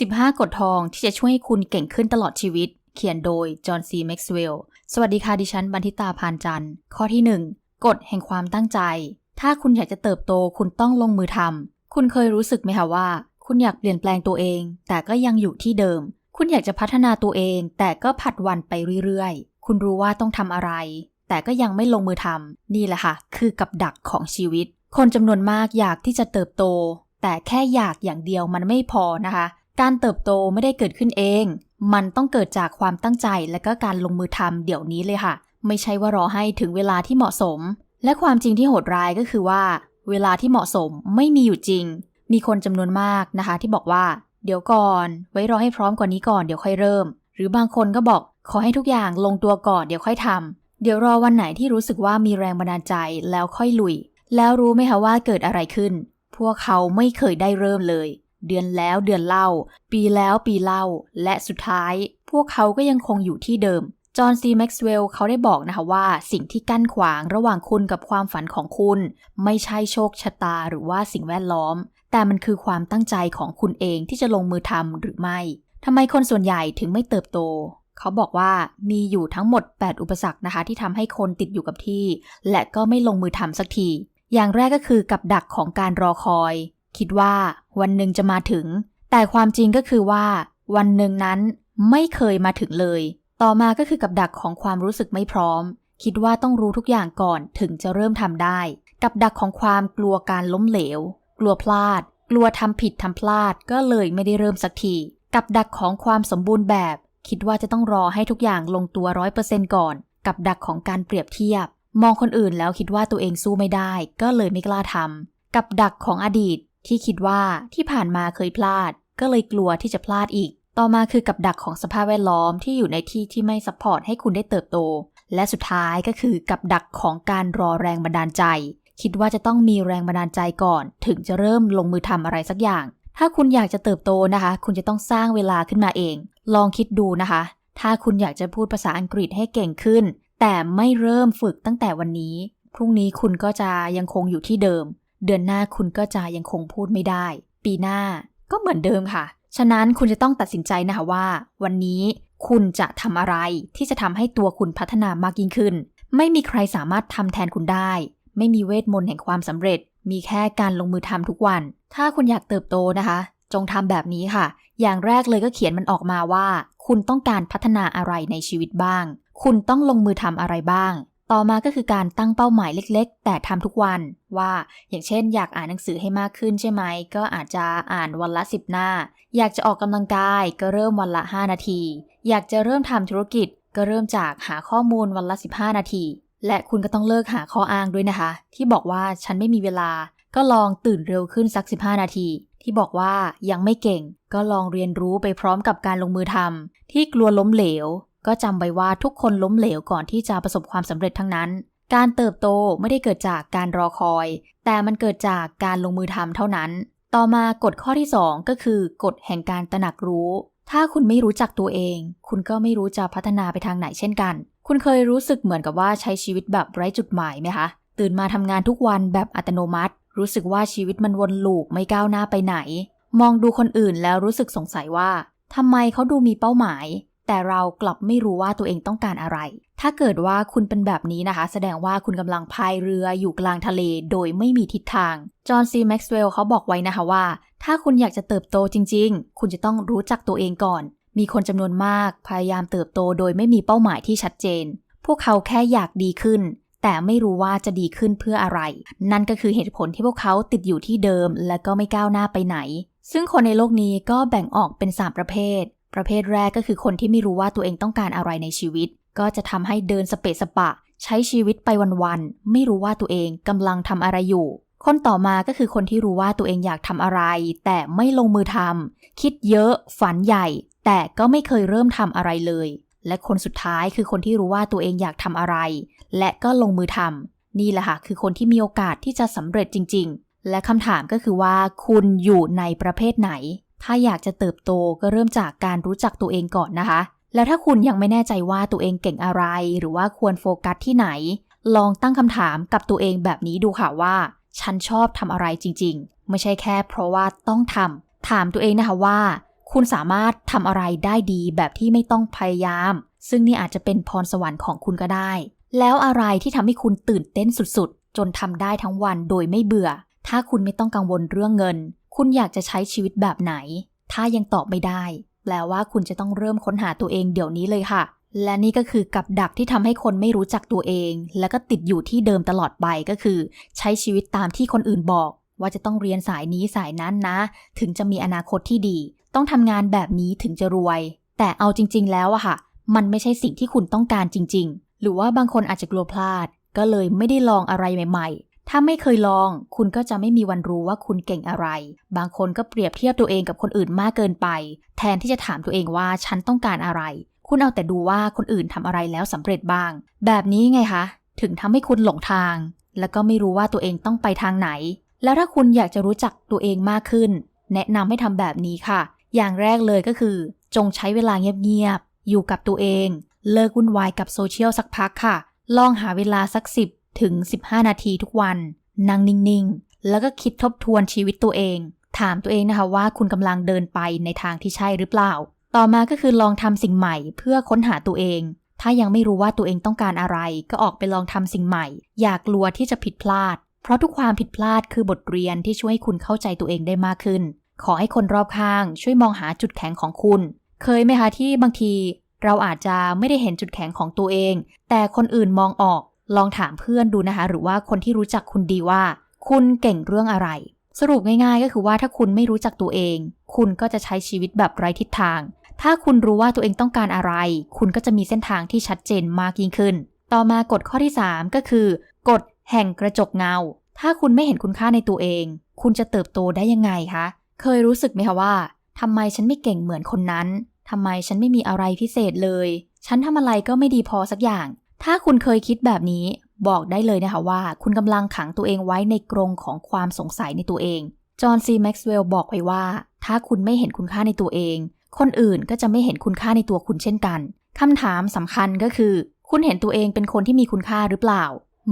15 กฎทองที่จะช่วยให้คุณเก่งขึ้นตลอดชีวิต เขียนโดย จอห์นซีแม็กซ์เวลล์ สวัสดีค่ะ ดิฉันบันทิตาพานจันทร์ ข้อที่ 1 กฎแห่งความตั้งใจ ถ้าคุณอยากจะเติบโตคุณต้องลงมือทำคุณเคยรู้สึกไหมคะว่า คุณอยากเปลี่ยนแปลงตัวเอง แต่ก็ยังอยู่ที่เดิม คุณอยากจะพัฒนาตัวเอง แต่ก็ผัดวันไปเรื่อยๆ คุณรู้ว่าต้องทำอะไร แต่ก็ยังไม่ลงมือทำนี่แหละค่ะ คือกับดักของชีวิต คนจำนวนมากอยากที่จะเติบโต แต่แค่อยากอย่างเดียวมันไม่พอนะคะ การเติบโตไม่ได้เกิดขึ้นเอง มันต้องเกิดจากความตั้งใจและก็การลงมือทำเดี๋ยวนี้เลยค่ะ ไม่ใช่ว่ารอให้ถึงเวลาที่เหมาะสม และความจริงที่โหดร้ายก็คือว่า เวลาที่เหมาะสมไม่มีอยู่จริง มีคนจำนวนมากนะคะ ที่บอกว่า เดี๋ยวก่อน ไว้รอให้พร้อมกว่านี้ก่อนเดี๋ยวค่อยเริ่ม หรือบางคนก็บอกขอให้ทุกอย่างลงตัวก่อนเดี๋ยวค่อยทำเดี๋ยวรอวันไหนที่รู้สึกว่ามีแรงบันดาลใจแล้วค่อยลุย แล้วรู้ไหมคะว่าเกิดอะไรขึ้น พวกเขาไม่เคยได้เริ่มเลย เดือนแล้วเดือนเล่า ปีแล้วปีเล่า และสุดท้าย พวกเขาก็ยังคงอยู่ที่เดิม จอห์นซีแม็กซ์เวลล์เขาได้บอกนะคะว่า สิ่งที่กั้นขวางระหว่างคุณกับความฝันของคุณ ไม่ใช่โชคชะตาหรือว่าสิ่งแวดล้อม แต่มันคือความตั้งใจของคุณเองที่จะลงมือทำหรือไม่ทำไมคนส่วนใหญ่ถึงไม่เติบโต เขาบอกว่ามีอยู่ทั้งหมด 8 อุปสรรคนะคะ ที่ทำให้คนติดอยู่กับที่ และก็ไม่ลงมือทำสักที อย่างแรกก็คือกับดักของการรอคอย คิดว่าวันหนึ่งจะมาถึง แต่ความจริงก็คือว่า วันหนึ่งนั้นไม่เคยมาถึงเลย ต่อมาก็คือกับดักของความรู้สึกไม่พร้อม คิดว่าต้องรู้ทุกอย่างก่อนถึงจะเริ่มทำได้ กับดักของความกลัวการล้มเหลว กลัวพลาด กลัวทำผิดทำพลาดก็เลยไม่ได้เริ่มสักที กับดักของความสมบูรณ์แบบ คิดว่าจะต้องรอให้ทุกอย่างลงตัวร้อยเปอร์เซ็นต์ก่อน กับดักของการเปรียบเทียบ มองคนอื่นแล้วคิดว่าตัวเองสู้ไม่ได้ ก็เลยไม่กล้าทำกับดักของอดีต ที่คิดว่าที่ผ่านมาเคยพลาด ก็เลยกลัวที่จะพลาดอีก ต่อมาคือกับดักของสภาพแวดล้อมที่อยู่ในที่ที่ไม่ซัพพอร์ตให้คุณได้เติบโต และสุดท้ายก็คือกับดักของการรอแรงบันดาลใจ คิดว่าจะต้องมีแรงบันดาลใจก่อน ถึงจะเริ่มลงมือทำอะไรสักอย่าง ถ้าคุณอยากจะเติบโตนะคะ คุณจะต้องสร้างเวลาขึ้นมาเอง ลองคิดดูนะคะ ถ้าคุณอยากจะพูดภาษาอังกฤษให้เก่งขึ้น แต่ไม่เริ่มฝึกตั้งแต่วันนี้พรุ่งนี้คุณก็จะยังคงอยู่ที่เดิม เดือนหน้าคุณก็จะยังคงพูดไม่ได้ ปีหน้าก็เหมือนเดิมค่ะ ฉะนั้นคุณจะต้องตัดสินใจนะคะว่า วันนี้คุณจะทำอะไรที่จะทำให้ตัวคุณพัฒนามากยิ่งขึ้น ไม่มีใครสามารถทำแทนคุณได้ ไม่มีเวทมนต์แห่งความสำเร็จ มีแค่การลงมือทำทุกวัน ถ้าคุณอยากเติบโตนะคะ จงทำแบบนี้ค่ะ อย่างแรกเลยก็เขียนมันออกมาว่า คุณต้องการพัฒนาอะไรในชีวิตบ้าง คุณต้องลงมือทำอะไรบ้าง ต่อมาก็คือการตั้งเป้าหมายเล็ก ๆ แต่ทำทุกวันว่าอย่างเช่น อยากอ่านหนังสือให้มากขึ้นใช่ไหม ก็อาจจะอ่านวันละ 10 หน้า อยากจะออกกำลังกายก็เริ่มวันละ 5 นาที อยากจะเริ่มทำธุรกิจ ก็เริ่มจากหาข้อมูลวันละ 15 นาที และคุณก็ต้องเลิกหาข้ออ้างด้วยนะคะ ที่บอกว่าฉันไม่มีเวลา ก็ลองตื่นเร็วขึ้นสัก 15 นาที ที่บอกว่ายังไม่เก่ง ก็ลองเรียนรู้ไปพร้อมกับการลงมือทำที่กลัวล้มเหลว ก็จำไว้ว่าทุกคนล้มเหลวก่อนที่จะประสบความสำเร็จทั้งนั้น การเติบโตไม่ได้เกิดจากการรอคอย แต่มันเกิดจากการลงมือทำเท่านั้น ต่อมากฎข้อที่ 2 ก็คือกฎแห่งการตระหนักรู้ ถ้าคุณไม่รู้จักตัวเอง คุณก็ไม่รู้จะพัฒนาไปทางไหนเช่นกัน คุณเคยรู้สึกเหมือนกับว่าใช้ชีวิตแบบไร้จุดหมายไหมคะ ตื่นมาทำงานทุกวันแบบอัตโนมัติ รู้สึกว่าชีวิตมันวนลูปไม่ก้าวหน้าไปไหน มองดูคนอื่นแล้วรู้สึกสงสัยว่าทำไมเขาดูมีเป้าหมาย แต่เรากลับไม่รู้ว่าตัวเองต้องการอะไร ถ้าเกิดว่าคุณเป็นแบบนี้นะคะ แสดงว่าคุณกำลังพายเรืออยู่กลางทะเลโดยไม่มีทิศทาง จอห์นซีแม็กซ์เวลล์เขาบอกไว้นะคะว่า ถ้าคุณอยากจะเติบโตจริง ๆ คุณจะต้องรู้จักตัวเองก่อน มีคนจำนวนมากพยายามเติบโตโดยไม่มีเป้าหมายที่ชัดเจน พวกเขาแค่อยากดีขึ้น แต่ไม่รู้ว่าจะดีขึ้นเพื่ออะไร นั่นก็คือเหตุผลที่พวกเขาติดอยู่ที่เดิม และก็ไม่ก้าวหน้าไปไหน ซึ่งคนในโลกนี้ก็แบ่งออกเป็น 3 ประเภท ประเภทแรกก็คือคนที่ไม่รู้ว่าตัวเองต้องการอะไรในชีวิต ก็จะทำให้เดินสเปะสปะ ใช้ชีวิตไปวันๆไม่รู้ว่าตัวเองกำลังทำอะไรอยู่ คนต่อมาก็คือคนที่รู้ว่าตัวเองอยากทำอะไร แต่ไม่ลงมือทำคิดเยอะ ฝันใหญ่ แต่ก็ไม่เคยเริ่มทำอะไรเลย และคนสุดท้ายคือคนที่รู้ว่าตัวเองอยากทำอะไร และก็ลงมือทำนี่แหละค่ะคือคนที่มีโอกาสที่จะสำเร็จจริง ๆ และคำถามก็คือว่าคุณอยู่ในประเภทไหน ถ้าอยากจะเติบโตก็เริ่มจากการรู้จักตัวเองก่อนนะคะ แล้วถ้าคุณยังไม่แน่ใจว่าตัวเองเก่งอะไร หรือว่าควรโฟกัสที่ไหน ลองตั้งคำถามกับตัวเองแบบนี้ดูค่ะว่า ฉันชอบทำอะไรจริง ๆ ไม่ใช่แค่เพราะว่าต้องทำถามตัวเองนะคะว่า คุณสามารถทำอะไรได้ดีแบบที่ไม่ต้องพยายาม ซึ่งนี่อาจจะเป็นพรสวรรค์ของคุณก็ได้ แล้วอะไรที่ทำให้คุณตื่นเต้นสุดๆ จนทำได้ทั้งวันโดยไม่เบื่อถ้าคุณไม่ต้องกังวลเรื่องเงิน คุณอยากจะใช้ชีวิตแบบไหน ถ้ายังตอบไม่ได้ แปลว่าคุณจะต้องเริ่มค้นหาตัวเองเดี๋ยวนี้เลยค่ะ และนี่ก็คือกับดักที่ทำให้คนไม่รู้จักตัวเอง แล้วก็ติดอยู่ที่เดิมตลอดไปก็คือ ใช้ชีวิตตามที่คนอื่นบอก ว่าจะต้องเรียนสายนี้สายนั้นนะ ถึงจะมีอนาคตที่ดี ต้องทำงานแบบนี้ถึงจะรวย แต่เอาจริง ๆ แล้วอะค่ะ มันไม่ใช่สิ่งที่คุณต้องการจริง ๆ หรือว่าบางคนอาจจะกลัวพลาด ก็เลยไม่ได้ลองอะไรใหม่ๆ ถ้าไม่เคยลอง คุณก็จะไม่มีวันรู้ว่าคุณเก่งอะไร บางคนก็เปรียบเทียบตัวเองกับคนอื่นมากเกินไป แทนที่จะถามตัวเองว่าฉันต้องการอะไร คุณเอาแต่ดูว่าคนอื่นทำอะไรแล้วสำเร็จบ้าง แบบนี้ไงคะ ถึงทำให้คุณหลงทาง แล้วก็ไม่รู้ว่าตัวเองต้องไปทางไหน แล้วถ้าคุณอยากจะรู้จักตัวเองมากขึ้น แนะนำให้ทำแบบนี้ค่ะ อย่างแรกเลยก็คือ จงใช้เวลาเงียบๆอยู่กับตัวเอง เลิกวุ่นวายกับโซเชียลสักพักค่ะ ลองหาเวลาสัก10 ถึง 15 นาทีทุกวัน นั่งนิ่งๆ แล้วก็คิดทบทวนชีวิตตัวเอง ถามตัวเองนะคะว่าคุณกำลังเดินไปในทางที่ใช่หรือเปล่า ต่อมาก็คือลองทำสิ่งใหม่เพื่อค้นหาตัวเอง ถ้ายังไม่รู้ว่าตัวเองต้องการอะไร ก็ออกไปลองทำสิ่งใหม่ อย่ากลัวที่จะผิดพลาด เพราะทุกความผิดพลาดคือบทเรียนที่ช่วยให้คุณเข้าใจตัวเองได้มากขึ้น ขอให้คนรอบข้าง ช่วยมองหาจุดแข็งของคุณ เคยไหมคะที่บางทีเราอาจจะไม่ได้เห็นจุดแข็งของตัวเอง แต่คนอื่นมองออก ลองถามเพื่อนดูนะคะ หรือว่าคนที่รู้จักคุณดีว่า คุณเก่งเรื่องอะไร สรุปง่ายๆ ก็คือว่าถ้าคุณไม่รู้จักตัวเอง คุณก็จะใช้ชีวิตแบบไร้ทิศทาง ถ้าคุณรู้ว่าตัวเองต้องการอะไร คุณก็จะมีเส้นทางที่ชัดเจนมากยิ่งขึ้น ต่อมากฎข้อที่ 3 ก็คือกฎแห่งกระจกเงา ถ้าคุณไม่เห็นคุณค่าในตัวเอง คุณจะเติบโตได้ยังไงคะ เคยรู้สึกไหมคะว่าทำไมฉันไม่เก่งเหมือนคนนั้นทำไมฉันไม่มีอะไรพิเศษเลย ฉันทำอะไรก็ไม่ดีพอสักอย่าง ถ้าคุณเคยคิดแบบนี้บอกได้เลยนะคะว่า คุณกำลังขังตัวเองไว้ในกรงของความสงสัยในตัวเอง จอห์นซีแม็กซ์เวลล์บอกไว้ว่า ถ้าคุณไม่เห็นคุณค่าในตัวเอง คนอื่นก็จะไม่เห็นคุณค่าในตัวคุณเช่นกันคำถามสำคัญก็คือ คุณเห็นตัวเองเป็นคนที่มีคุณค่าหรือเปล่า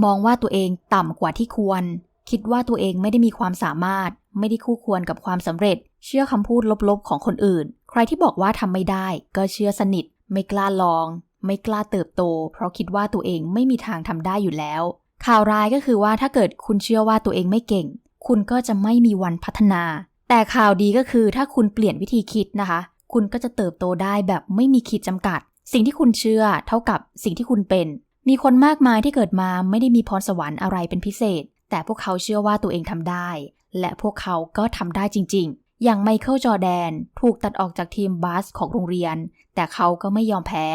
มองว่าตัวเองต่ำกว่าที่ควร คิดว่าตัวเองไม่ได้มีความสามารถ ไม่ได้คู่ควรกับความสำเร็จ เชื่อคำพูดลบๆของคนอื่น ใครที่บอกว่าทำไม่ได้ ก็เชื่อสนิท ไม่กล้าลอง ไม่กล้าเติบโต เพราะคิดว่าตัวเองไม่มีทางทำได้อยู่แล้ว ข่าวร้ายก็คือว่าถ้าเกิดคุณเชื่อว่าตัวเองไม่เก่ง คุณก็จะไม่มีวันพัฒนา แต่ข่าวดีก็คือถ้าคุณเปลี่ยนวิธีคิดนะคะ คุณก็จะเติบโตได้แบบไม่มีขีดจำกัด สิ่งที่คุณเชื่อเท่ากับสิ่งที่คุณเป็น มีคนมากมายที่เกิดมาไม่ได้มีพรสวรรค์อะไรเป็นพิเศษ แต่พวกเขาเชื่อว่าตัวเองทำได้ และพวกเขาก็ทำได้จริง ๆอย่างไมเคิลจอแดน ถูกตัดออกจากทีมบาสของโรงเรียน แต่เขาก็ไม่ยอมแพ้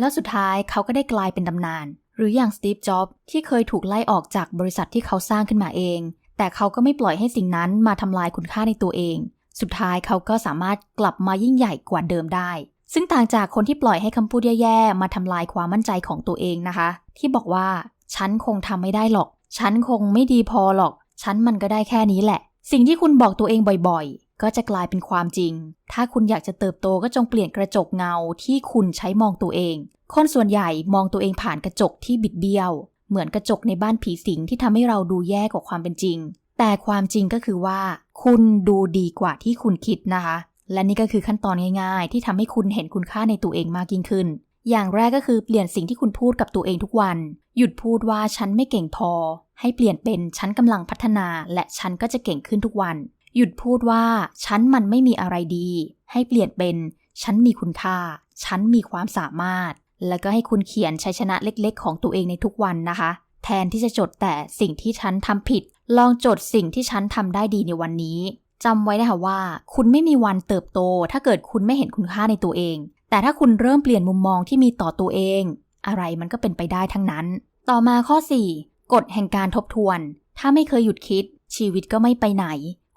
แล้วสุดท้ายเขาก็ได้กลายเป็นตำนาน หรืออย่างสตีฟ จ็อบส์ที่เคยถูกไล่ออกจากบริษัทที่เขาสร้างขึ้นมาเอง แต่เขาก็ไม่ปล่อยให้สิ่งนั้นมาทำลายคุณค่าในตัวเอง สุดท้ายเขาก็สามารถกลับมายิ่งใหญ่กว่าเดิมได้ ซึ่งต่างจากคนที่ปล่อยให้คำพูดแย่ๆมาทำลายความมั่นใจของตัวเองนะคะ ที่บอกว่าฉันคงทำไม่ได้หรอก ฉันคงไม่ดีพอหรอก ฉันมันก็ได้แค่นี้แหละ สิ่งที่คุณบอกตัวเองบ่อย ก็จะกลายเป็นความจริง ถ้าคุณอยากจะเติบโตก็จงเปลี่ยนกระจกเงาที่คุณใช้มองตัวเอง คนส่วนใหญ่มองตัวเองผ่านกระจกที่บิดเบี้ยว เหมือนกระจกในบ้านผีสิงที่ทำให้เราดูแย่กว่าความเป็นจริง แต่ความจริงก็คือว่า คุณดูดีกว่าที่คุณคิดนะคะ และนี่ก็คือขั้นตอนง่ายๆ ที่ทำให้คุณเห็นคุณค่าในตัวเองมากยิ่งขึ้น อย่างแรกก็คือเปลี่ยนสิ่งที่คุณพูดกับตัวเองทุกวัน หยุดพูดว่าฉันไม่เก่งพอ ให้เปลี่ยนเป็นฉันกำลังพัฒนา และฉันก็จะเก่งขึ้นทุกวัน หยุดพูดว่าฉันมันไม่มีอะไรดี ให้เปลี่ยนเป็นฉันมีคุณค่า ฉันมีความสามารถ แล้วก็ให้คุณเขียนชัยชนะเล็กๆ ของตัวเองในทุกวันนะคะ แทนที่จะจดแต่สิ่งที่ฉันทำผิด ลองจดสิ่งที่ฉันทำได้ดีในวันนี้จำไว้นะคะว่า คุณไม่มีวันเติบโต ถ้าเกิดคุณไม่เห็นคุณค่าในตัวเอง แต่ถ้าคุณเริ่มเปลี่ยนมุมมองที่มีต่อตัวเอง อะไรมันก็เป็นไปได้ทั้งนั้น ต่อมาข้อ 4กฎแห่งการทบทวน ถ้าไม่เคยหยุดคิด ชีวิตก็ไม่ไปไหน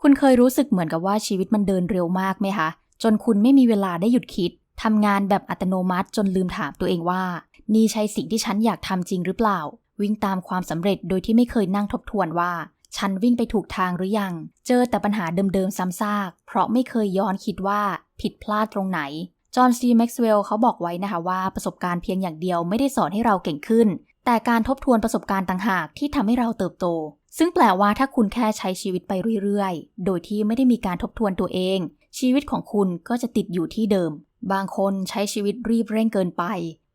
คุณเคยรู้สึกเหมือนกับว่าชีวิตมันเดินเร็วมากไหมคะ จนคุณไม่มีเวลาได้หยุดคิดทำงานแบบอัตโนมัติจนลืมถามตัวเองว่า นี่ใช่สิ่งที่ฉันอยากทำจริงหรือเปล่า วิ่งตามความสำเร็จโดยที่ไม่เคยนั่งทบทวนว่า ฉันวิ่งไปถูกทางหรือยัง เจอแต่ปัญหาเดิมๆซ้ำซาก เพราะไม่เคยย้อนคิดว่าผิดพลาดตรงไหน จอห์นซีแม็กซ์เวลล์เขาบอกไว้นะคะว่าประสบการณ์เพียงอย่างเดียวไม่ได้สอนให้เราเก่งขึ้น แต่การทบทวนประสบการณ์ต่างหากที่ทำให้เราเติบโต ซึ่งแปลว่าถ้าคุณแค่ใช้ชีวิตไปเรื่อยๆ โดยที่ไม่ได้มีการทบทวนตัวเอง ชีวิตของคุณก็จะติดอยู่ที่เดิม บางคนใช้ชีวิตรีบเร่งเกินไป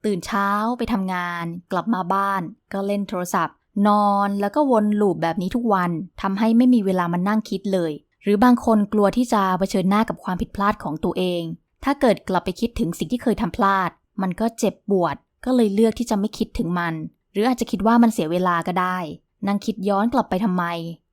ตื่นเช้าไปทำงาน กลับมาบ้าน ก็เล่นโทรศัพท์ นอนแล้วก็วนลูปแบบนี้ทุกวันทำให้ไม่มีเวลามานั่งคิดเลย หรือบางคนกลัวที่จะเผชิญหน้ากับความผิดพลาดของตัวเอง ถ้าเกิดกลับไปคิดถึงสิ่งที่เคยทำพลาด มันก็เจ็บปวด ก็เลยเลือกที่จะไม่คิดถึงมัน หรืออาจจะคิดว่ามันเสียเวลาก็ได้ นั่งคิดย้อนกลับไปทำไม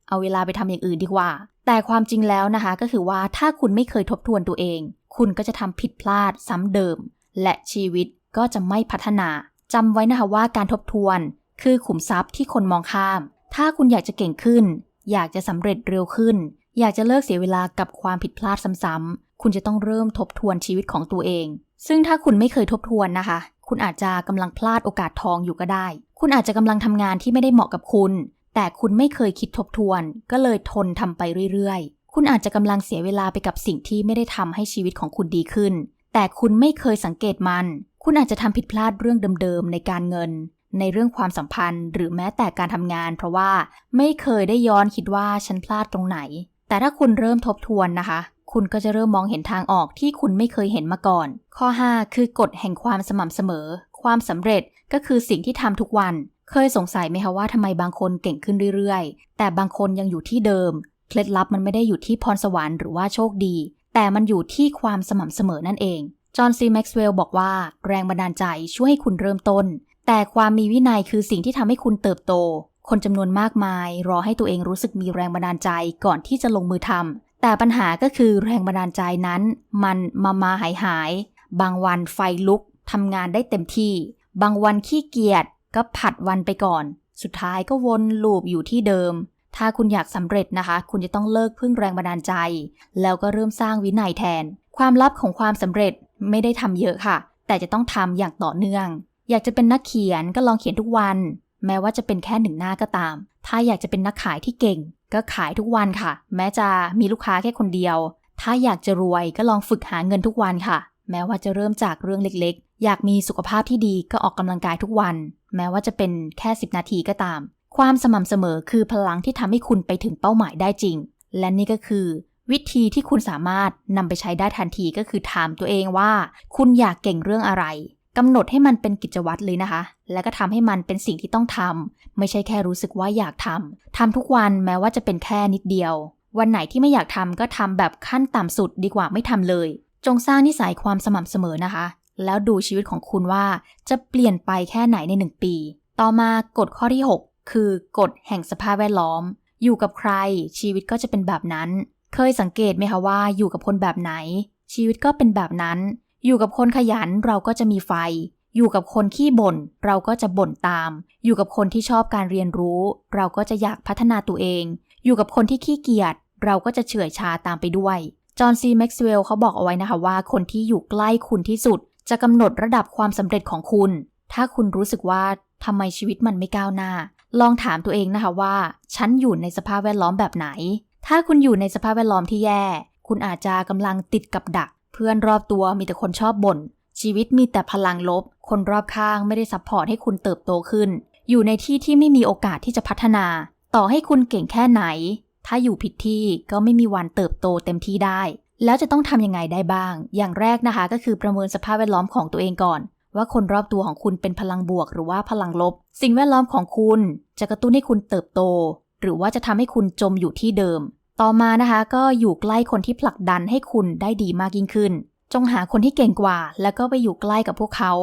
เอาเวลาไปทำอย่างอื่นดีกว่า แต่ความจริงแล้วนะคะก็คือว่าถ้าคุณไม่เคยทบทวนตัวเอง คุณก็จะทำผิดพลาดซ้ำเดิม และชีวิตก็จะไม่พัฒนาจำไว้นะคะว่าการทบทวน คือขุมทรัพย์ที่คนมองข้าม ถ้าคุณอยากจะเก่งขึ้น อยากจะสำเร็จเร็วขึ้น อยากจะเลิกเสียเวลากับความผิดพลาดซ้ำๆคุณจะต้องเริ่มทบทวนชีวิตของตัวเอง ซึ่งถ้าคุณไม่เคยทบทวนนะคะ คุณอาจจะกำลังพลาดโอกาสทองอยู่ก็ได้ คุณอาจจะกำลังทำงานที่ไม่ได้เหมาะกับคุณ แต่คุณไม่เคยคิดทบทวน ก็เลยทนทำไปเรื่อยๆ คุณอาจจะกำลังเสียเวลาไปกับสิ่งที่ไม่ได้ทำให้ชีวิตของคุณดีขึ้น แต่คุณไม่เคยสังเกตมัน คุณอาจจะทำผิดพลาดเรื่องเดิมๆในการเงิน ในเรื่องความสัมพันธ์ หรือแม้แต่การทำงาน เพราะว่าไม่เคยได้ย้อนคิดว่าฉันพลาดตรงไหน แต่ถ้าคุณเริ่มทบทวนนะคะ คุณก็จะเริ่มมองเห็นทางออกที่คุณไม่เคยเห็นมาก่อน ข้อ 5 คือกฎแห่งความสม่ำเสมอ ความสำเร็จก็คือสิ่งที่ทำทุกวัน เคยสงสัยไหมคะว่าทำไมบางคนเก่งขึ้นเรื่อยๆ แต่บางคนยังอยู่ที่เดิม เคล็ดลับมันไม่ได้อยู่ที่พรสวรรค์หรือว่าโชคดี แต่มันอยู่ที่ความสม่ำเสมอนั่นเอง จอห์นซีแม็กซ์เวลล์บอกว่า แรงบันดาลใจช่วยให้คุณเริ่มต้น แต่ความมีวินัยคือสิ่งที่ทำให้คุณเติบโตคนจำนวนมากมาย รอให้ตัวเองรู้สึกมีแรงบันดาลใจก่อนที่จะลงมือทำ แต่ปัญหาก็คือแรงบันดาลใจนั้น มันมามาหายหาย บางวันไฟลุกทำงานได้เต็มที่ บางวันขี้เกียจก็ผัดวันไปก่อน สุดท้ายก็วนลูปอยู่ที่เดิม ถ้าคุณอยากสำเร็จนะคะ คุณจะต้องเลิกพึ่งแรงบันดาลใจ แล้วก็เริ่มสร้างวินัยแทน ความลับของความสำเร็จไม่ได้ทำเยอะค่ะ แต่จะต้องทำอย่างต่อเนื่อง อยากจะเป็นนักเขียนก็ลองเขียนทุกวัน แม้ว่าจะเป็นแค่หนึ่งหน้าก็ตาม ถ้าอยากจะเป็นนักขายที่เก่ง ก็ขายทุกวันค่ะ แม้จะมีลูกค้าแค่คนเดียว ถ้าอยากจะรวยก็ลองฝึกหาเงินทุกวันค่ะ แม้ว่าจะเริ่มจากเรื่องเล็กๆ อยากมีสุขภาพที่ดีก็ออกกำลังกายทุกวัน แม้ว่าจะเป็นแค่ 10 นาทีก็ตาม ความสม่ำเสมอคือพลังที่ทำให้คุณไปถึงเป้าหมายได้จริง และนี่ก็คือ วิธีที่คุณสามารถนำไปใช้ได้ทันทีก็คือถามตัวเองว่า คุณอยากเก่งเรื่องอะไร กำหนดให้มันเป็นกิจวัตรเลยนะคะ แล้วก็ทำให้มันเป็นสิ่งที่ต้องทำไม่ใช่แค่รู้สึกว่าอยากทำทำทุกวันแม้ว่าจะเป็นแค่นิดเดียว วันไหนที่ไม่อยากทำก็ทำแบบขั้นต่ำสุดดีกว่าไม่ทำเลย จงสร้างนิสัยความสม่ำเสมอนะคะ แล้วดูชีวิตของคุณว่าจะเปลี่ยนไปแค่ไหนในหนึ่งปี ต่อมากฎข้อที่ 6 คือกฎแห่งสภาพแวดล้อม อยู่กับใคร ชีวิตก็จะเป็นแบบนั้น เคยสังเกตไหมคะว่าอยู่กับคนแบบไหน ชีวิตก็เป็นแบบนั้น อยู่กับคนขยันเราก็จะมีไฟ อยู่กับคนขี้บ่นเราก็จะบ่นตาม อยู่กับคนที่ชอบการเรียนรู้ เราก็จะอยากพัฒนาตัวเอง อยู่กับคนที่ขี้เกียจเราก็จะเฉื่อยชาตามไปด้วย จอห์นซีแม็กซ์เวลล์เขาบอกเอาไว้นะคะว่า คนที่อยู่ใกล้คุณที่สุด จะกำหนดระดับความสำเร็จของคุณ ถ้าคุณรู้สึกว่าทำไมชีวิตมันไม่ก้าวหน้า ลองถามตัวเองนะคะว่า ฉันอยู่ในสภาพแวดล้อมแบบไหน ถ้าคุณอยู่ในสภาพแวดล้อมที่แย่ คุณอาจจะกำลังติดกับดัก เพื่อนรอบตัวมีแต่คนชอบบ่น ชีวิตมีแต่พลังลบ คนรอบข้างไม่ได้ซัพพอร์ตให้คุณเติบโตขึ้น อยู่ในที่ที่ไม่มีโอกาสที่จะพัฒนา ต่อให้คุณเก่งแค่ไหน ถ้าอยู่ผิดที่ก็ไม่มีวันเติบโตเต็มที่ได้ แล้วจะต้องทำยังไงได้บ้าง อย่างแรกนะคะก็คือประเมินสภาพแวดล้อมของตัวเองก่อน ว่าคนรอบตัวของคุณเป็นพลังบวก หรือว่าพลังลบ สิ่งแวดล้อมของคุณ จะกระตุ้นให้คุณเติบโต หรือว่าจะทำให้คุณจมอยู่ที่เดิม ต่อมานะคะก็อยู่ใกล้คนที่ผลักดันให้คุณได้ดีมากยิ่งขึ้น จงหาคนที่เก่งกว่า แล้วก็ไปอยู่ใกล้กับพวกเขา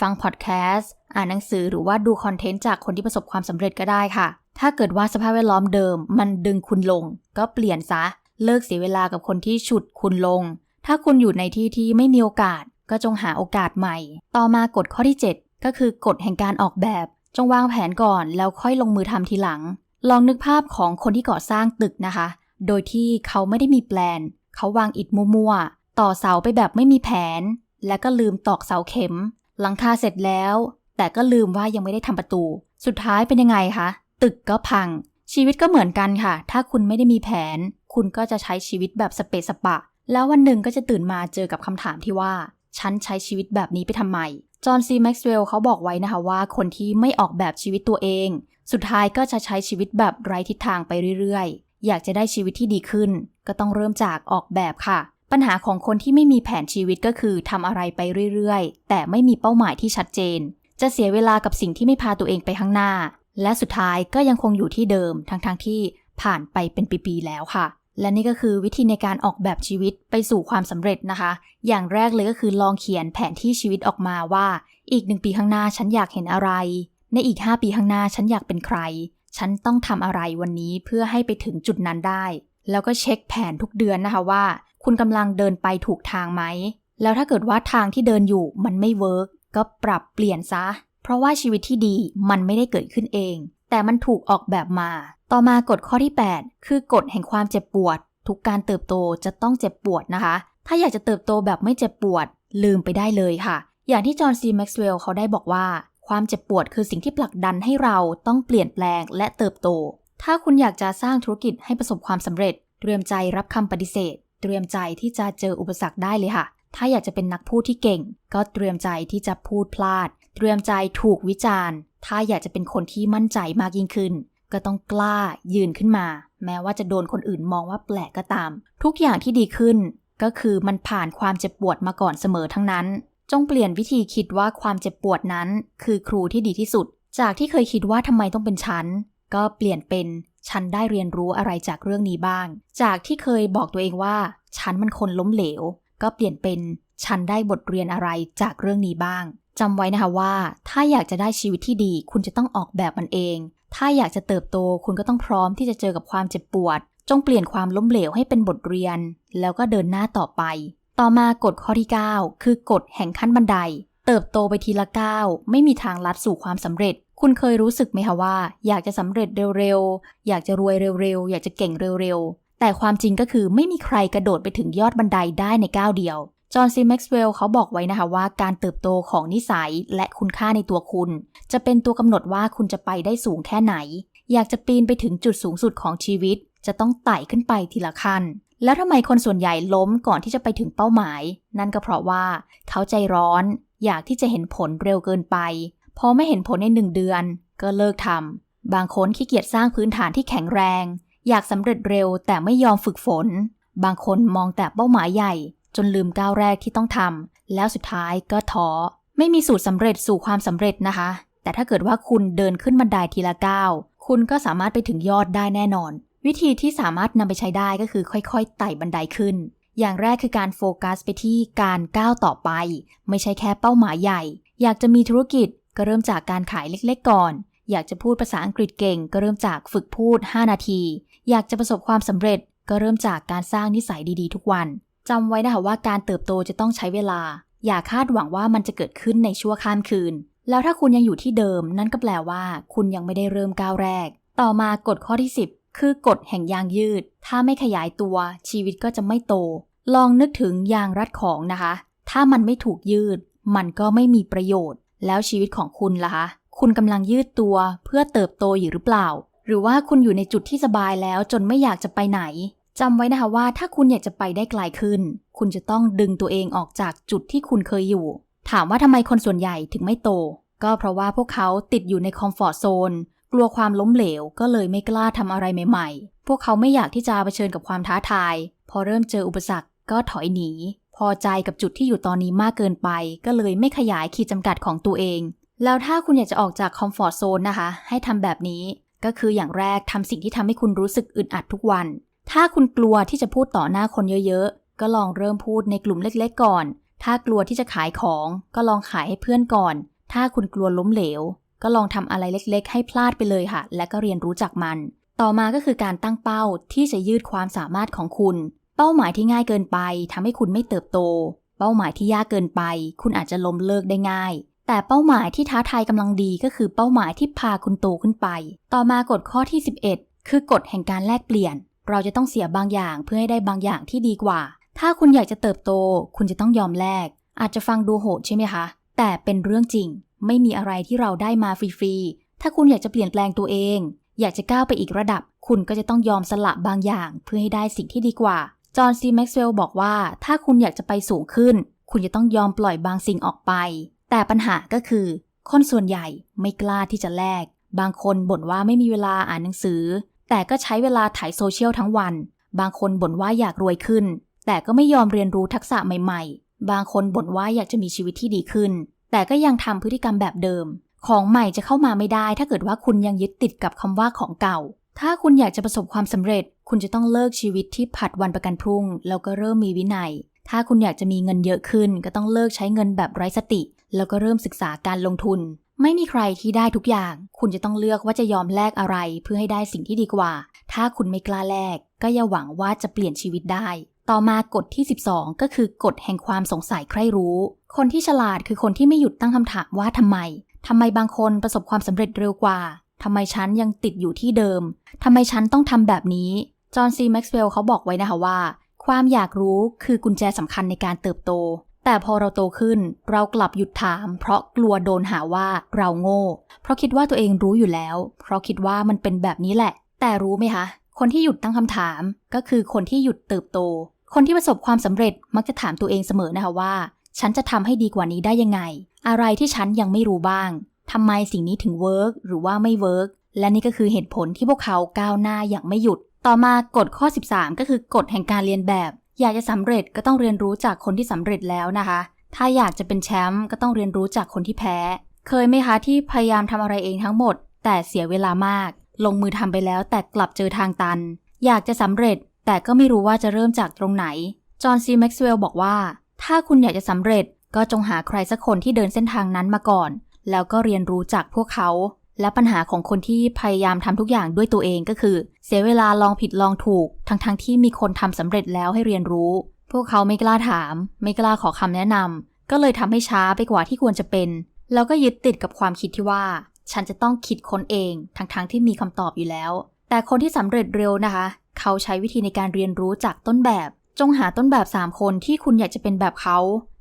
ฟังพอดแคสต์ อ่านหนังสือหรือว่าดูคอนเทนต์จากคนที่ประสบความสำเร็จก็ได้ค่ะ ถ้าเกิดว่าสภาพแวดล้อมเดิม มันดึงคุณลง ก็เปลี่ยนซะ เลิกเสียเวลากับคนที่ฉุดคุณลง ถ้าคุณอยู่ในที่ที่ไม่มีโอกาส ก็จงหาโอกาสใหม่ ต่อมากฎข้อที่ 7 ก็คือกฎแห่งการออกแบบ จงวางแผนก่อนแล้วค่อยลงมือทำทีหลัง ลองนึกภาพของคนที่ก่อสร้างตึกนะคะ โดยที่เขาไม่ได้มีแปลน เขาวางอิฐมั่วๆ ต่อเสาไปแบบไม่มีแผน และก็ลืมตอกเสาเข็ม หลังคาเสร็จแล้ว แต่ก็ลืมว่ายังไม่ได้ทำประตู สุดท้ายเป็นยังไงคะ ตึกก็พัง ชีวิตก็เหมือนกันค่ะ ถ้าคุณไม่ได้มีแผน คุณก็จะใช้ชีวิตแบบสเปซสปะ แล้ววันหนึ่งก็จะตื่นมาเจอกับคำถามที่ว่า ฉันใช้ชีวิตแบบนี้ไปทำไม จอห์นซีแม็กซ์เวลล์เขาบอกไว้นะคะว่า คนที่ไม่ออกแบบชีวิตตัวเอง สุดท้ายก็จะใช้ชีวิตแบบไร้ทิศทางไปเรื่อยๆ อยากจะได้ชีวิตที่ดีขึ้น ก็ต้องเริ่มจากออกแบบค่ะ ปัญหาของคนที่ไม่มีแผนชีวิตก็คือทำอะไรไปเรื่อยๆ แต่ไม่มีเป้าหมายที่ชัดเจน จะเสียเวลากับสิ่งที่ไม่พาตัวเองไปข้างหน้า และสุดท้ายก็ยังคงอยู่ที่เดิม ทั้งๆที่ผ่านไปเป็นปีๆแล้วค่ะ และนี่ก็คือวิธีในการออกแบบชีวิตไปสู่ความสำเร็จนะคะ อย่างแรกเลยก็คือลองเขียนแผนที่ชีวิตออกมาว่า อีกหนึ่งปีข้างหน้าฉันอยากเห็นอะไร ในอีก 5 ปีข้างหน้าฉันอยากเป็นใคร ฉันต้องทำอะไรวันนี้เพื่อให้ไปถึงจุดนั้นได้ แล้วก็เช็คแผนทุกเดือนนะคะว่า คุณกำลังเดินไปถูกทางไหม แล้วถ้าเกิดว่าทางที่เดินอยู่มันไม่เวิร์กก็ปรับเปลี่ยนซะ เพราะว่าชีวิตที่ดีมันไม่ได้เกิดขึ้นเอง แต่มันถูกออกแบบมา ต่อมากฎข้อที่ 8 คือกฎแห่งความเจ็บปวด ทุกการเติบโตจะต้องเจ็บปวดนะคะ ถ้าอยากจะเติบโตแบบไม่เจ็บปวด ลืมไปได้เลยค่ะ อย่างที่จอห์นซีแม็กซ์เวลล์เขาได้บอกว่า ความเจ็บปวดคือสิ่งที่ผลักดันให้เราต้องเปลี่ยนแปลงและเติบโต ถ้าคุณอยากจะสร้างธุรกิจให้ประสบความสำเร็จ เตรียมใจรับคำปฏิเสธ เตรียมใจที่จะเจออุปสรรคได้เลยค่ะ ถ้าอยากจะเป็นนักพูดที่เก่ง ก็เตรียมใจที่จะพูดพลาด เตรียมใจถูกวิจารณ์ ถ้าอยากจะเป็นคนที่มั่นใจมากยิ่งขึ้น ก็ต้องกล้ายืนขึ้นมา แม้ว่าจะโดนคนอื่นมองว่าแปลกก็ตาม ทุกอย่างที่ดีขึ้น ก็คือมันผ่านความเจ็บปวดมาก่อนเสมอทั้งนั้น จงเปลี่ยนวิธีคิดว่าความเจ็บปวดนั้น คือครูที่ดีที่สุด จากที่เคยคิดว่าทำไมต้องเป็นฉัน ก็เปลี่ยนเป็นฉันได้เรียนรู้อะไรจากเรื่องนี้บ้าง จากที่เคยบอกตัวเองว่า ฉันมันคนล้มเหลว ก็เปลี่ยนเป็นฉันได้บทเรียนอะไรจากเรื่องนี้บ้างจำไว้นะคะว่า ถ้าอยากจะได้ชีวิตที่ดี คุณจะต้องออกแบบมันเอง ถ้าอยากจะเติบโตคุณก็ต้องพร้อมที่จะเจอกับความเจ็บปวด จงเปลี่ยนความล้มเหลวให้เป็นบทเรียน แล้วก็เดินหน้าต่อไป ต่อมากฎข้อที่ 9 คือกฎแห่งขั้นบันได เติบโตไปทีละก้าวไม่มีทางลัดสู่ความสำเร็จ คุณเคยรู้สึกไหมคะว่า อยากจะสำเร็จเร็วๆ อยากจะรวยเร็วๆ อยากจะเก่งเร็วๆ แต่ความจริงก็คือไม่มีใครกระโดดไปถึงยอดบันไดได้ในก้าวเดียว จอห์นซีแม็กซ์เวลล์เขาบอกไว้นะคะว่าการเติบโตของนิสัยและคุณค่าในตัวคุณ จะเป็นตัวกำหนดว่าคุณจะไปได้สูงแค่ไหน อยากจะปีนไปถึงจุดสูงสุดของชีวิต จะต้องไต่ขึ้นไปทีละขั้น แล้วทำไมคนส่วนใหญ่ล้มก่อนที่จะไปถึงเป้าหมาย นั่นก็เพราะว่าเขาใจร้อน อยากที่จะเห็นผลเร็วเกินไป พอไม่เห็นผลในหนึ่งเดือน ก็เลิกทำบางคนขี้เกียจสร้างพื้นฐานที่แข็งแรง อยากสำเร็จเร็วแต่ไม่ยอมฝึกฝน บางคนมองแต่เป้าหมายใหญ่ จนลืมก้าวแรกที่ต้องทำแล้วสุดท้ายก็ท้อไม่มีสูตรสำเร็จสู่ความสำเร็จนะคะ แต่ถ้าเกิดว่าคุณเดินขึ้นบันไดทีละก้าวคุณก็สามารถไปถึงยอดได้แน่นอน วิธีที่สามารถนำไปใช้ได้ก็คือค่อยๆไต่บันไดขึ้น อย่างแรกคือการโฟกัสไปที่การก้าวต่อไป ไม่ใช่แค่เป้าหมายใหญ่ อยากจะมีธุรกิจก็เริ่มจากการขายเล็กๆก่อน อยากจะพูดภาษาอังกฤษเก่ง ก็เริ่มจากฝึกพูด 5 นาที อยากจะประสบความสำเร็จ ก็เริ่มจากการสร้างนิสัยดีๆ ทุกวันจำไว้นะคะว่าการเติบโตจะต้องใช้เวลา อย่าคาดหวังว่ามันจะเกิดขึ้นในชั่วข้ามคืน แล้วถ้าคุณยังอยู่ที่เดิม นั่นก็แปลว่า คุณยังไม่ได้เริ่มก้าวแรก ต่อมากฎข้อที่ 10 คือกฎแห่งยางยืด ถ้าไม่ขยายตัวชีวิตก็จะไม่โต ลองนึกถึงยางรัดของนะคะ ถ้ามันไม่ถูกยืด มันก็ไม่มีประโยชน์ แล้วชีวิตของคุณล่ะคะ คุณกำลังยืดตัวเพื่อเติบโตอยู่หรือเปล่า หรือว่าคุณอยู่ในจุดที่สบายแล้วจนไม่อยากจะไปไหนจำไว้นะคะว่าถ้าคุณอยากจะไปได้ไกลขึ้น คุณจะต้องดึงตัวเองออกจากจุดที่คุณเคยอยู่ ถามว่าทำไมคนส่วนใหญ่ถึงไม่โต ก็เพราะว่าพวกเขาติดอยู่ในคอมฟอร์ทโซน กลัวความล้มเหลวก็เลยไม่กล้าทำอะไรใหม่ๆ พวกเขาไม่อยากที่จะเผชิญกับความท้าทาย พอเริ่มเจออุปสรรคก็ถอยหนี พอใจกับจุดที่อยู่ตอนนี้มากเกินไป ก็เลยไม่ขยายขีดจำกัดของตัวเอง แล้วถ้าคุณอยากจะออกจากคอมฟอร์ทโซนนะคะ ให้ทำแบบนี้ก็คืออย่างแรกทำสิ่งที่ทำให้คุณรู้สึกอึดอัดทุกวัน ถ้าคุณกลัวที่จะพูดต่อหน้าคนเยอะๆ ก็ลองเริ่มพูดในกลุ่มเล็กๆก่อน ถ้ากลัวที่จะขายของ ก็ลองขายให้เพื่อนก่อน ถ้าคุณกลัวล้มเหลว ก็ลองทำอะไรเล็กๆ ให้พลาดไปเลยค่ะ และก็เรียนรู้จากมัน ต่อมาก็คือการตั้งเป้าที่จะยืดความสามารถของคุณ เป้าหมายที่ง่ายเกินไปทำให้คุณไม่เติบโต เป้าหมายที่ยากเกินไป คุณอาจจะล้มเลิกได้ง่าย แต่เป้าหมายที่ท้าทายกำลังดีก็คือเป้าหมายที่พาคุณโตขึ้นไป ต่อมากฎข้อที่ 11 คือกฎแห่งการแลกเปลี่ยน เราจะต้องเสียบางอย่างเพื่อให้ได้บางอย่างที่ดีกว่า ถ้าคุณอยากจะเติบโต คุณจะต้องยอมแลกอาจจะฟังดูโหดใช่ไหมคะ แต่เป็นเรื่องจริง ไม่มีอะไรที่เราได้มาฟรีๆ ถ้าคุณอยากจะเปลี่ยนแปลงตัวเอง อยากจะก้าวไปอีกระดับ คุณก็จะต้องยอมสละบางอย่าง เพื่อให้ได้สิ่งที่ดีกว่า จอห์นซีแม็กซ์เวลล์บอกว่า ถ้าคุณอยากจะไปสูงขึ้น คุณจะต้องยอมปล่อยบางสิ่งออกไป แต่ปัญหาก็คือ คนส่วนใหญ่ไม่กล้าที่จะแลก บางคนบ่นว่าไม่มีเวลาอ่านหนังสือ แต่ก็ใช้เวลาถ่ายโซเชียลทั้งวัน บางคนบ่นว่าอยากรวยขึ้น แต่ก็ไม่ยอมเรียนรู้ทักษะใหม่ ๆ บางคนบ่นว่าอยากจะมีชีวิตที่ดีขึ้น แต่ก็ยังทำพฤติกรรมแบบเดิม ของใหม่จะเข้ามาไม่ได้ ถ้าเกิดว่าคุณยังยึดติดกับคำว่าของเก่า ถ้าคุณอยากจะประสบความสำเร็จ คุณจะต้องเลิกชีวิตที่ผัดวันประกันพรุ่ง แล้วก็เริ่มมีวินัย ถ้าคุณอยากจะมีเงินเยอะขึ้น ก็ต้องเลิกใช้เงินแบบไร้สติ แล้วก็เริ่มศึกษาการลงทุน ไม่มีใครที่ได้ทุกอย่าง คุณจะต้องเลือกว่าจะยอมแลกอะไร เพื่อให้ได้สิ่งที่ดีกว่า ถ้าคุณไม่กล้าแลก ก็อย่าหวังว่าจะเปลี่ยนชีวิตได้ ต่อมากฎที่ 12 ก็คือกฎแห่งความสงสัยใคร่รู้ คนที่ฉลาดคือคนที่ไม่หยุดตั้งคำถามว่าทำไมทำไมบางคนประสบความสำเร็จเร็วกว่าทำไมฉันยังติดอยู่ที่เดิมทำไมฉันต้องทำแบบนี้ จอห์นซีแม็กซ์เวลล์เขาบอกไว้นะคะว่า ความอยากรู้คือกุญแจสำคัญในการเติบโต แต่พอเราโตขึ้น เรากลับหยุดถาม เพราะกลัวโดนหาว่าเราโง่ เพราะคิดว่าตัวเองรู้อยู่แล้ว เพราะคิดว่ามันเป็นแบบนี้แหละ แต่รู้ไหมคะ คนที่หยุดตั้งคำถาม ก็คือคนที่หยุดเติบโต คนที่ประสบความสำเร็จมักจะถามตัวเองเสมอนะคะว่า ฉันจะทำให้ดีกว่านี้ได้ยังไง อะไรที่ฉันยังไม่รู้บ้างทำไมสิ่งนี้ถึงเวิร์กหรือว่าไม่เวิร์กและนี่ก็คือเหตุผลที่พวกเขาก้าวหน้าอย่างไม่หยุด ต่อมากฎข้อ 13 ก็คือกฎแห่งการเรียนแบบ อยากจะสำเร็จก็ต้องเรียนรู้จากคนที่สำเร็จแล้วนะคะ ถ้าอยากจะเป็นแชมป์ก็ต้องเรียนรู้จากคนที่แพ้ เคยไหมคะที่พยายามทำอะไรเองทั้งหมด แต่เสียเวลามาก ลงมือทำไปแล้วแต่กลับเจอทางตัน อยากจะสำเร็จแต่ก็ไม่รู้ว่าจะเริ่มจากตรงไหน จอห์นซีแม็กซ์เวลล์บอกว่า ถ้าคุณอยากจะสำเร็จก็จงหาใครสักคนที่เดินเส้นทางนั้นมาก่อน แล้วก็เรียนรู้จากพวกเขา และปัญหาของคนที่พยายามทำทุกอย่างด้วยตัวเองก็คือ เสียเวลาลองผิดลองถูก ทั้งๆทที่มีคนทำสำเร็จแล้วให้เรียนรู้ พวกเขาไม่กล้าถาม ไม่กล้าขอคำแนะนำก็เลยทำให้ช้าไปกว่าที่ควรจะเป็น แล้วก็ยึดติดกับความคิดที่ว่า ฉันจะต้องคิดค้นเอง ทั้งๆทที่มีคำตอบอยู่แล้ว แต่คนที่สำเร็จเร็วนะคะ เขาใช้วิธีในการเรียนรู้จากต้นแบบ จงหาต้นแบบ 3 คนที่คุณอยากจะเป็นแบบเขา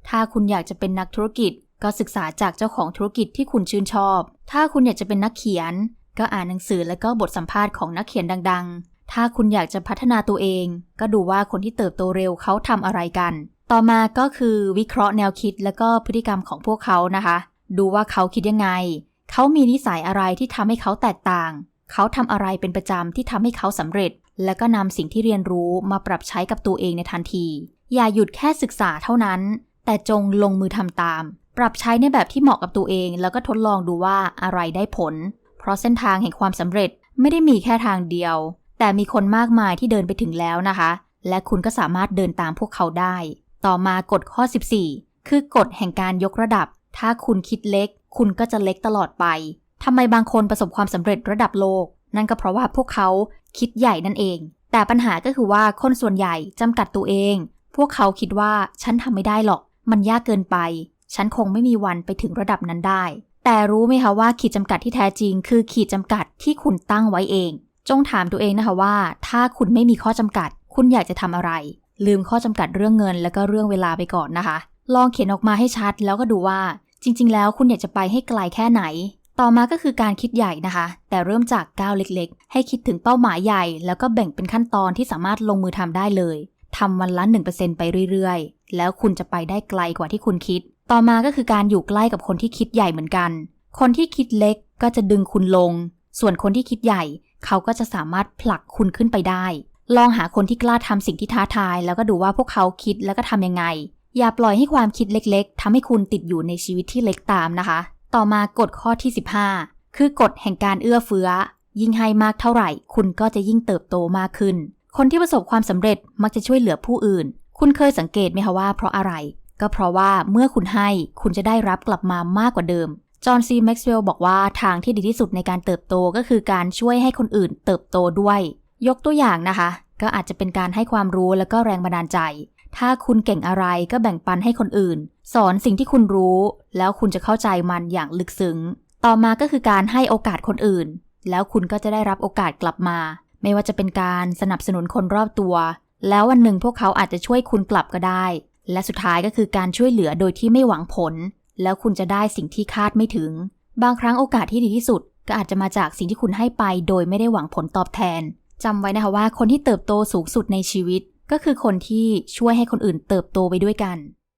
ถ้าคุณอยากจะเป็นนักธุรกิจ ก็ศึกษาจากเจ้าของธุรกิจที่คุณชื่นชอบ ถ้าคุณอยากจะเป็นนักเขียน ก็อ่านหนังสือและก็บทสัมภาษณ์ของนักเขียนดัง ๆ ถ้าคุณอยากจะพัฒนาตัวเอง ก็ดูว่าคนที่เติบโตเร็วเขาทำอะไรกัน ต่อมาก็คือวิเคราะห์แนวคิดและก็พฤติกรรมของพวกเขานะคะ ดูว่าเขาคิดยังไง เขามีนิสัยอะไรที่ทำให้เขาแตกต่าง เขาทำอะไรเป็นประจำที่ทำให้เขาสำเร็จ และก็นำสิ่งที่เรียนรู้มาปรับใช้กับตัวเองในทันที อย่าหยุดแค่ศึกษาเท่านั้น แต่จงลงมือทำตาม ปรับใช้ในแบบที่เหมาะกับตัวเอง แล้วก็ทดลองดูว่าอะไรได้ผล เพราะเส้นทางแห่งความสำเร็จไม่ได้มีแค่ทางเดียว แต่มีคนมากมายที่เดินไปถึงแล้วนะคะ และคุณก็สามารถเดินตามพวกเขาได้ ต่อมากฎข้อ 14 คือกฎแห่งการยกระดับ ถ้าคุณคิดเล็ก คุณก็จะเล็กตลอดไปทำไมบางคนประสบความสำเร็จระดับโลก นั่นก็เพราะว่าพวกเขา คิดใหญ่นั่นเอง แต่ปัญหาก็คือว่าคนส่วนใหญ่จำกัดตัวเอง พวกเขาคิดว่าฉันทำไม่ได้หรอก มันยากเกินไป ฉันคงไม่มีวันไปถึงระดับนั้นได้ แต่รู้ไหมคะว่าขีดจำกัดที่แท้จริง คือขีดจำกัดที่คุณตั้งไว้เอง จงถามตัวเองนะคะว่า ถ้าคุณไม่มีข้อจำกัด คุณอยากจะทำอะไร ลืมข้อจำกัดเรื่องเงิน แล้วก็เรื่องเวลาไปก่อนนะคะ ลองเขียนออกมาให้ชัดแล้วก็ดูว่าจริง ๆ แล้วคุณอยากจะไปให้ไกลแค่ไหน ต่อมาก็คือการคิดใหญ่นะคะ แต่เริ่มจากก้าวเล็กๆ ให้คิดถึงเป้าหมายใหญ่ แล้วก็แบ่งเป็นขั้นตอนที่สามารถลงมือทำได้เลยทำวันละ 1%ไปเรื่อยๆ แล้วคุณจะไปได้ไกลกว่าที่คุณคิด ต่อมาก็คือการอยู่ใกล้กับคนที่คิดใหญ่เหมือนกัน คนที่คิดเล็กก็จะดึงคุณลง ส่วนคนที่คิดใหญ่ เขาก็จะสามารถผลักคุณขึ้นไปได้ ลองหาคนที่กล้าทำสิ่งที่ท้าทาย แล้วก็ดูว่าพวกเขาคิดแล้วก็ทำยังไง อย่าปล่อยให้ความคิดเล็กๆทำให้คุณติดอยู่ในชีวิตที่เล็กตามนะคะ ต่อมากฎข้อที่ 15 คือกฎแห่งการเอื้อเฟื้อ ยิ่งให้มากเท่าไหร่ คุณก็จะยิ่งเติบโตมากขึ้น คนที่ประสบความสำเร็จมักจะช่วยเหลือผู้อื่น คุณเคยสังเกตไหมคะว่าเพราะอะไร ก็เพราะว่าเมื่อคุณให้คุณจะได้รับกลับมามากกว่าเดิมจอห์นซีแม็กซ์เวลล์บอกว่าทางที่ดีที่สุดในการเติบโตก็คือการช่วยให้คนอื่นเติบโตด้วย ยกตัวอย่างนะคะ ก็อาจจะเป็นการให้ความรู้แล้วก็แรงบันดาลใจ ถ้าคุณเก่งอะไรก็แบ่งปันให้คนอื่น สอนสิ่งที่คุณรู้ แล้วคุณจะเข้าใจมันอย่างลึกซึ้ง ต่อมาก็คือการให้โอกาสคนอื่น แล้วคุณก็จะได้รับโอกาสกลับมา ไม่ว่าจะเป็นการสนับสนุนคนรอบตัว แล้ววันหนึ่งพวกเขาอาจจะช่วยคุณกลับก็ได้ และสุดท้ายก็คือการช่วยเหลือโดยที่ไม่หวังผล แล้วคุณจะได้สิ่งที่คาดไม่ถึง บางครั้งโอกาสที่ดีที่สุด ก็อาจจะมาจากสิ่งที่คุณให้ไป โดยไม่ได้หวังผลตอบแทนจำไว้นะคะว่าคนที่เติบโตสูงสุดในชีวิต ก็คือคนที่ช่วยให้คนอื่นเติบโตไปด้วยกัน